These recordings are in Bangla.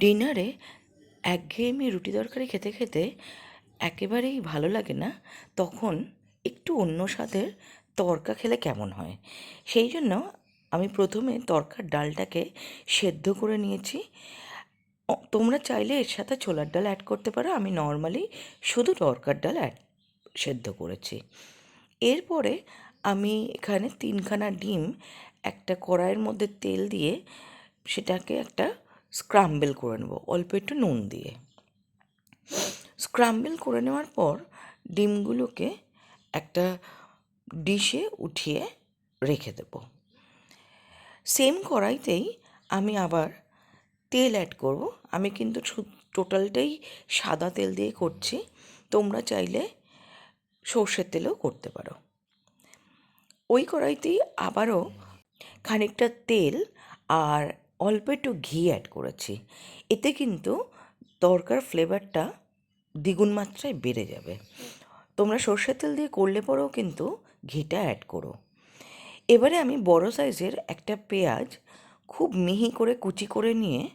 ডিনারে একঘেয়েমি রুটি তরকারি খেতে খেতে একেবারেই ভালো লাগে না, তখন একটু অন্য স্বাদের তরকা খেলে কেমন হয়? সেই জন্য আমি প্রথমে তরকার ডালটাকে সেদ্ধ করে নিয়েছি। তোমরা চাইলে এর সাথে ছোলার ডাল অ্যাড করতে পারো। আমি নর্মালি শুধু তরকার ডাল অ্যাড সেদ্ধ করেছি। এরপরে আমি এখানে তিনখানা ডিম একটা কড়াইয়ের মধ্যে তেল দিয়ে সেটাকে একটা স্ক্রাম্বেল করে নেব, অল্প একটু নুন দিয়ে। স্ক্রাম্বেল করে নেওয়ার পর ডিমগুলোকে একটা ডিশে উঠিয়ে রেখে দেব। সেম কড়াইতেই আমি আবার তেল অ্যাড করব। আমি কিন্তু টোটালটাই সাদা তেল দিয়ে করছি। তোমরা চাইলে সর্ষের তেলেও করতে পারো। ওই কড়াইতেই আবারও খানিকটা তেল আর অল্প একটু ঘি অ্যাড করেছি। এতে কিন্তু তরকার ফ্লেভারটা দ্বিগুণ মাত্রায় বেড়ে যাবে। তোমরা সর্ষের তেল দিয়ে করলে পরেও কিন্তু ঘিটা অ্যাড করো। এবারে আমি বড় সাইজের একটা পেঁয়াজ খুব মিহি করে কুচি করে নিয়ে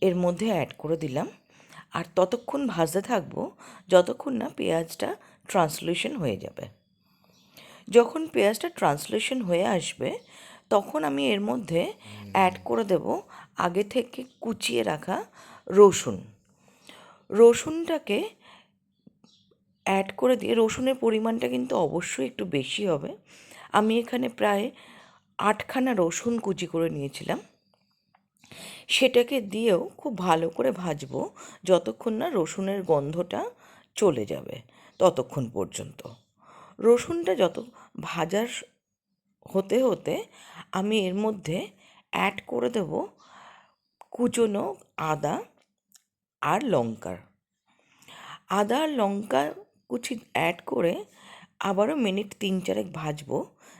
এর মধ্যে অ্যাড করে দিলাম। আর ততক্ষণ ভাজতে থাকব যতক্ষণ না পেঁয়াজটা ট্রান্সলেশন হয়ে যাবে। যখন পেঁয়াজটা ট্রান্সলেশন হয়ে আসবে তখন আমি এর মধ্যে অ্যাড করে দেব আগে থেকে কুচিয়ে রাখা রসুন। রসুনটাকে অ্যাড করে দিয়ে রসুনের পরিমাণটা কিন্তু অবশ্যই একটু বেশি হবে। আমি এখানে প্রায় আটখানা রসুন কুচি করে নিয়েছিলাম। সেটাকে দিয়েও খুব ভালো করে ভাজবো যতক্ষণ না রসুনের গন্ধটা চলে যাবে ততক্ষণ পর্যন্ত। রসুনটা যত ভাজার হতে হতে আমি এর মধ্যে অ্যাড করে দেব কুচনো আদা আর লঙ্কার। আদা আর লঙ্কা কুচি অ্যাড করে আবারও মিনিট তিন চারেক ভাজবো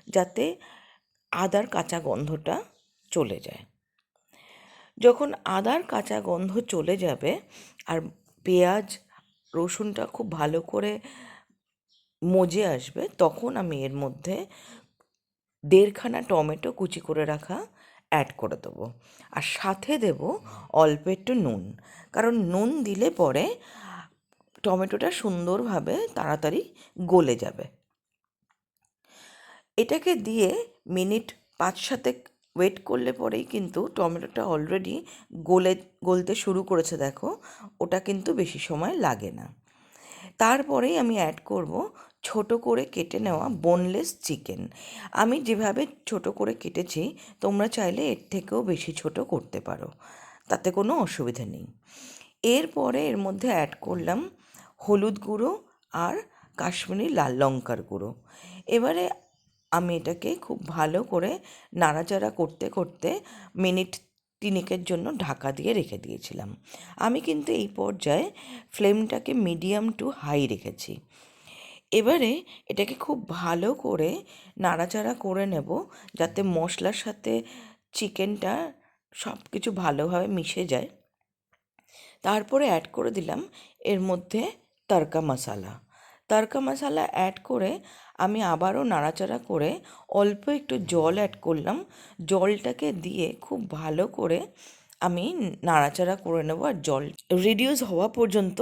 যাতে আদার কাঁচা গন্ধটা চলে যায়। যখন আদার কাঁচা গন্ধ চলে যাবে আর পেঁয়াজ, রসুনটা খুব ভালো করে মজে আসবে, তখন আমি এর মধ্যে দেড়খানা টমেটো কুচি করে রাখা অ্যাড করে দেবো। আর সাথে দেব অল্প একটু নুন। কারণ নুন দিলে পরে টমেটোটা সুন্দরভাবে তাড়াতাড়ি গলে যাবে। এটাকে দিয়ে মিনিট পাঁচ সাতেক ওয়েট করলে পরেই কিন্তু টমেটোটা অলরেডি গলে, গলতে শুরু করেছে দেখো। ওটা কিন্তু বেশি সময় লাগে না। তারপরেই আমি অ্যাড করব ছোট করে কেটে নেওয়া বোনলেস চিকেন আমি যেভাবে ছোট করে কেটেছি, তোমরা চাইলে এর থেকেও বেশি ছোট করতে পারো। তাতে কোনো অসুবিধা নেই। এরপরে এর মধ্যে অ্যাড করলাম হলুদ গুঁড়ো আর কাশ্মীরি লাল লঙ্কার গুঁড়ো। এবারে আমি এটাকে খুব ভালো করে নাড়াচাড়া করতে করতে মিনিট তিনেকের জন্য ঢাকা দিয়ে রেখে দিয়েছিলাম। আমি কিন্তু এই পর্যায়ে ফ্লেমটাকে মিডিয়াম টু হাই রেখেছি। এবারে এটাকে খুব ভালো করে নাড়াচাড়া করে নেব যাতে মশলার সাথে চিকেনটা সব কিছু ভালোভাবে মিশে যায়। তারপরে অ্যাড করে দিলাম এর মধ্যে তড়কা মশালা। তড়কা মশালা অ্যাড করে আমি আবারও নাড়াচাড়া করে অল্প একটু জল অ্যাড করলাম। জলটাকে দিয়ে খুব ভালো করে আমি নাড়াচাড়া করে নেব আর জল রিডিউস হওয়া পর্যন্ত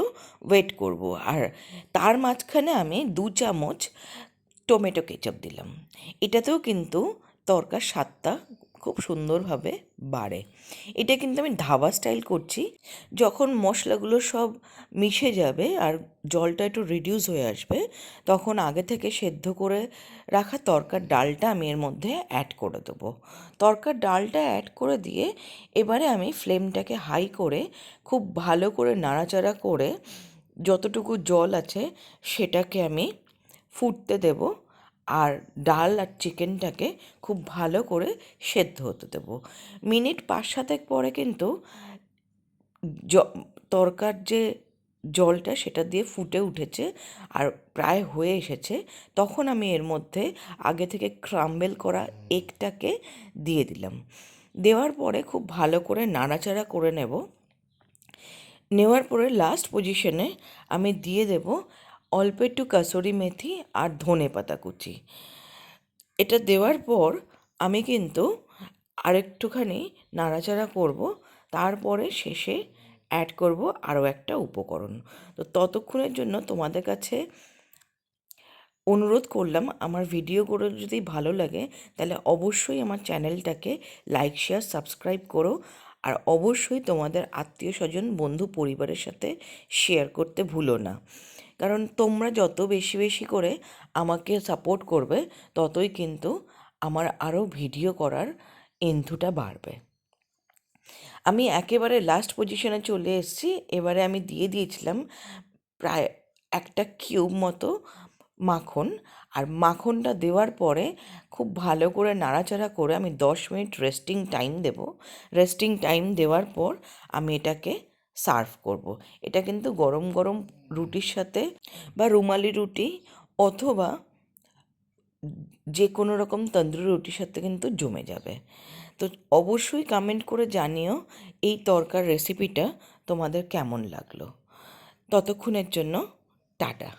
ওয়েট করব। আর তার মাঝখানে আমি দু চামচ টমেটো কেচাপ দিলাম। এটাতেও কিন্তু তরকার স্বাদটা খুব সুন্দরভাবে বাড়ে। এটা কিন্তু আমি ধাবা স্টাইল করছি। যখন মশলাগুলো সব মিশে যাবে আর জলটা একটু রিডিউস হয়ে আসবে, তখন আগে থেকে সেদ্ধ করে রাখা তরকার ডালটা আমি এর মধ্যে অ্যাড করে দেবো। তরকার ডালটা অ্যাড করে দিয়ে এবারে আমি ফ্লেমটাকে হাই করে খুব ভালো করে নাড়াচাড়া করে যতটুকু জল আছে সেটাকে আমি ফুটতে দেবো। আর ডাল আর চিকেনটাকে খুব ভালো করে সেদ্ধ হতে দেবো। মিনিট পাঁচ সাতেক পরে কিন্তু জ, তরকার যে জলটা সেটা দিয়ে ফুটে উঠেছে আর প্রায় হয়ে এসেছে, তখন আমি এর মধ্যে আগে থেকে ক্রাম্বেল করা এগটাকে দিয়ে দিলাম। দেওয়ার পরে খুব ভালো করে নাড়াচাড়া করে নেব। নেওয়ার পরে লাস্ট পজিশনে আমি দিয়ে দেব অল্প একটু কাসুরি মেথি আর ধনে পাতা কুচি। এটা দেওয়ার পর আমি কিন্তু আরেকটুখানি নাড়াচাড়া করব, তারপরে শেষে অ্যাড করব আরও একটা উপকরণ। তো ততক্ষণের জন্য তোমাদের কাছে অনুরোধ করলাম, আমার ভিডিওগুলো যদি ভালো লাগে তাহলে অবশ্যই আমার চ্যানেলটাকে লাইক শেয়ার সাবস্ক্রাইব করো আর অবশ্যই তোমাদের আত্মীয় স্বজন বন্ধু পরিবারের সাথে শেয়ার করতে ভুলো না। কারণ তোমরা যত বেশি বেশি করে আমাকে সাপোর্ট করবে, ততই কিন্তু আমার আরও ভিডিও করার এন্থুটা বাড়বে। আমি একেবারে লাস্ট পজিশনে চলে এসেছি। এবারে আমি দিয়ে দিয়েছিলাম প্রায় একটা কিউব মতো মাখন। আর মাখনটা দেওয়ার পরে খুব ভালো করে নাড়াচাড়া করে আমি দশ মিনিট রেস্টিং টাইম দেব। রেস্টিং টাইম দেওয়ার পর আমি এটাকে সার্ভ করব। এটা কিন্তু গরম গরম রুটির সাথে বা রুমালি রুটি অথবা যে কোনো রকম তন্দুরি রুটির সাথে কিন্তু জমে যাবে। তো অবশ্যই কমেন্ট করে জানিও এই তরকার রেসিপিটা তোমাদের কেমন লাগল। ততক্ষণের জন্য টাটা।